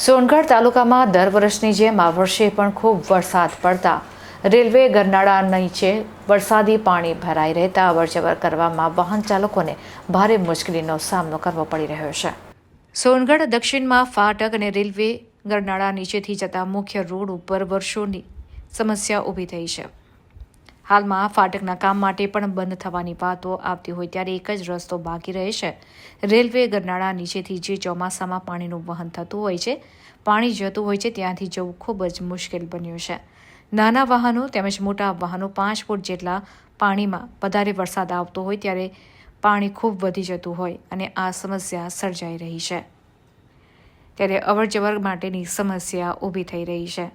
સોનગઢ તાલુકામાં દર વર્ષની જેમ આ વર્ષે પણ ખૂબ વરસાદ પડતા રેલવે ગરનાળા નીચે વરસાદી પાણી ભરાઈ રહેતા અવરજવર કરવામાં વાહન ચાલકોને ભારે મુશ્કેલીનો સામનો કરવો પડી રહ્યો છે. સોનગઢ દક્ષિણમાં ફાટક અને રેલવે ગરનાળા નીચેથી જતા મુખ્ય રોડ ઉપર વર્ષોની સમસ્યા ઊભી થઈ છે. હાલમાં ફાટકના કામ માટે પણ બંધ થવાની વાતો આવતી હોય ત્યારે એક જ રસ્તો બાકી રહે છે. રેલવે ગરનાળા નીચેથી જે ચોમાસામાં પાણીનું વહન થતું હોય છે, પાણી જતું હોય છે, ત્યાંથી જવું ખૂબ જ મુશ્કેલ બન્યું છે. નાના વાહનો તેમજ મોટા વાહનો પાંચ ફૂટ જેટલા પાણીમાં વધારે વરસાદ આવતો હોય ત્યારે પાણી ખૂબ વધી જતું હોય અને આ સમસ્યા સર્જાઈ રહી છે. ત્યારે અવરજવર માટેની સમસ્યા ઊભી થઈ રહી છે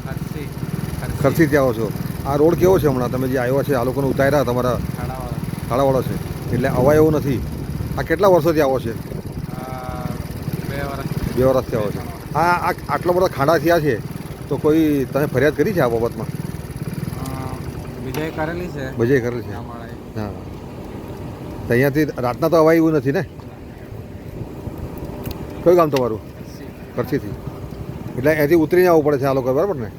ખર્ચી ખર્ચીથી આવો છો. આ રોડ કેવો છે હમણાં? તમે જે આવ્યા છે આ લોકોને ઉતાર્યા તમારા ખાડાવાળા છે? એટલે અવાય એવું નથી. આ કેટલા વર્ષોથી આવો છે? બે વર્ષથી આવો છે. આ આટલા બધા ખાડા થયા છે તો કોઈ તમે ફરિયાદ કરી છે આ બાબતમાં? વિજય કરેલી છે. બજે કરેલ છે. હા. તો અહીંયાથી રાતના તો અવાય એવું નથી ને? કયું ગામ તમારું? કરછીથી એટલે એથી ઉતરીને આવવું પડે છે આ લોકો બરાબર ને?